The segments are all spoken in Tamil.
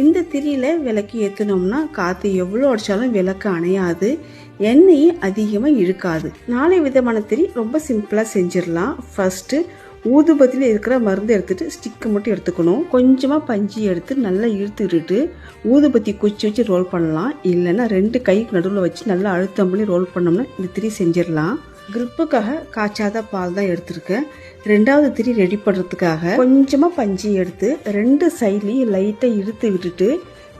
இந்த திரியில் விளக்கு ஏற்றினோம்னா காற்று எவ்வளோ அடித்தாலும் விளக்கு அணையாது எண்ணெயும் அதிகமாக இழுக்காது. நாலு விதமான திரி ரொம்ப சிம்பிளாக செஞ்சிடலாம். ஃபஸ்ட்டு ஊதுபத்தியில் இருக்கிற மருந்து எடுத்துட்டு ஸ்டிக்கு மட்டும் எடுத்துக்கணும். கொஞ்சமாக பஞ்சு எடுத்து நல்லா இழுத்து விட்டுட்டு ஊதுபத்தி குச்சி வச்சு ரோல் பண்ணலாம். இல்லைன்னா ரெண்டு கைக்கு நடுவில் வச்சு நல்லா அழுத்தம் பண்ணி ரோல் பண்ணோம்னா இந்த திரி செஞ்சிடலாம். கிரிப்புக்காக காய்ச்சாத பால் தான் எடுத்திருக்கேன். ரெண்டாவது திரி ரெடி பண்ணுறதுக்காக கொஞ்சமாக பஞ்சு எடுத்து ரெண்டு சைட்லேயும் லைட்டாக இழுத்து விட்டுட்டு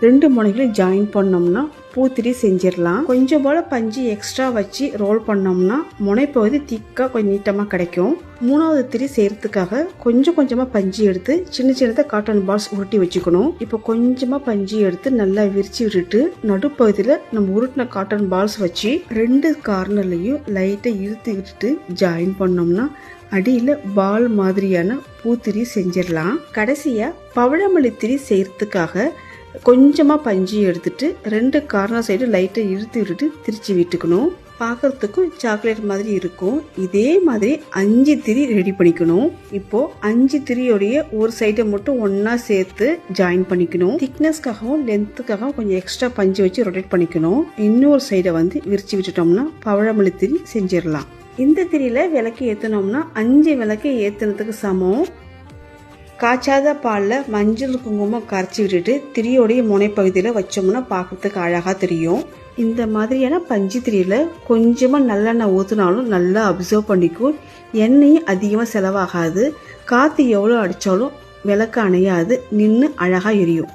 ரெண்டு முனைகளையும் ஜாயின் பண்ணோம்னா பூத்திரி செஞ்சிடலாம். கொஞ்சம் போல் பஞ்சு எக்ஸ்ட்ரா வச்சு ரோல் பண்ணோம்னா முனைப்பகுதி திக்காக கொஞ்சம் நீட்டமாக கிடைக்கும். மூணாவது திரி செய்கிறதுக்காக கொஞ்சம் கொஞ்சமாக பஞ்சு எடுத்து சின்ன சின்னதாக காட்டன் பால்ஸ் உருட்டி வச்சுக்கணும். இப்போ கொஞ்சமாக பஞ்சு எடுத்து நல்லா விரிச்சு விட்டுட்டு நடுப்பகுதியில் நம்ம உருட்டின காட்டன் பால்ஸ் வச்சு ரெண்டு கார்னர்லையும் லைட்டாக இழுத்து விட்டுட்டு ஜாயின் பண்ணோம்னா அடியில் பால் மாதிரியான பூத்திரி செஞ்சிடலாம். கடைசியாக பவழமல்லி திரி செய்கிறதுக்காக கொஞ்சமாக பஞ்சு எடுத்துட்டு ரெண்டு கார்னர் சைடு லைட்டை இழுத்து விட்டுட்டு திருச்சி விட்டுக்கணும். பார்க்கறதுக்கும் சாக்லேட் மாதிரி இருக்கும். இதே மாதிரி அஞ்சு திரி ரெடி பண்ணிக்கணும். இப்போ அஞ்சு திரியோடைய ஒரு சைடை மட்டும் ஒன்றா சேர்த்து ஜாயின் பண்ணிக்கணும். திக்னஸ்க்காகவும் லென்த்துக்காகவும் கொஞ்சம் எக்ஸ்ட்ரா பஞ்சு வச்சு ரொட்டேட் பண்ணிக்கணும். இன்னொரு சைடை வந்து விரிச்சு விட்டுட்டோம்னா பவழமல்லி திரி செஞ்சிடலாம். இந்த திரியில் விளக்கு ஏற்றினோம்னா அஞ்சு விளக்கு ஏற்றுனதுக்கு சமம். காய்ச்சாத பாலில் மஞ்சள் குங்குமம் கரைச்சி விட்டுட்டு திரியோடைய முனைப்பகுதியில் வச்சோம்னா பார்க்கறதுக்கு அழகாக தெரியும். இந்த மாதிரியான பஞ்சு திரியில் கொஞ்சமாக நல்லெண்ணெய் ஊற்றினாலும் நல்லா அப்சர்வ் பண்ணிக்கும். எண்ணெயும் அதிகமாக செலவாகாது. காற்று எவ்வளோ அடித்தாலும் விளக்கு அணையாது. நின்று அழகாக எரியும்.